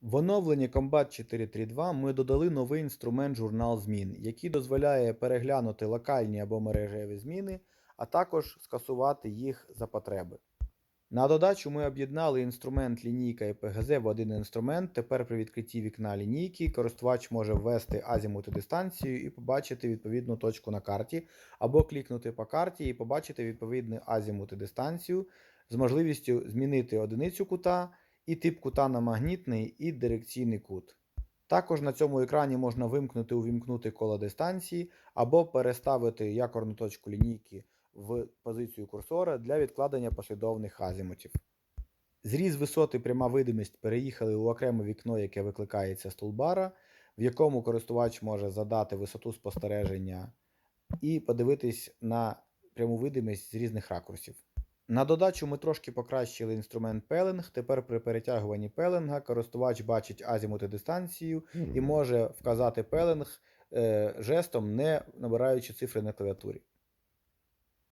В оновленні Combat 432 ми додали новий інструмент журнал змін, який дозволяє переглянути локальні або мережеві зміни, а також скасувати їх за потреби. На додачу ми об'єднали інструмент лінійка і PGZ в один інструмент. Тепер при відкритті вікна лінійки користувач може ввести азімут і дистанцію і побачити відповідну точку на карті, або клікнути по карті і побачити відповідний азімут і дистанцію з можливістю змінити одиницю кута і тип кута на магнітний і дирекційний кут. Також на цьому екрані можна вимкнути увімкнути коло дистанції або переставити якорну точку лінійки в позицію курсора для відкладення послідовних азімутів. Зріз висоти пряма видимість переїхали у окреме вікно, яке викликається з тулбара, в якому користувач може задати висоту спостереження і подивитись на пряму видимість з різних ракурсів. На додачу ми трошки покращили інструмент пелинг. Тепер при перетягуванні пелинга користувач бачить азімут і дистанцію і може вказати пелинг е, жестом, не набираючи цифри на клавіатурі.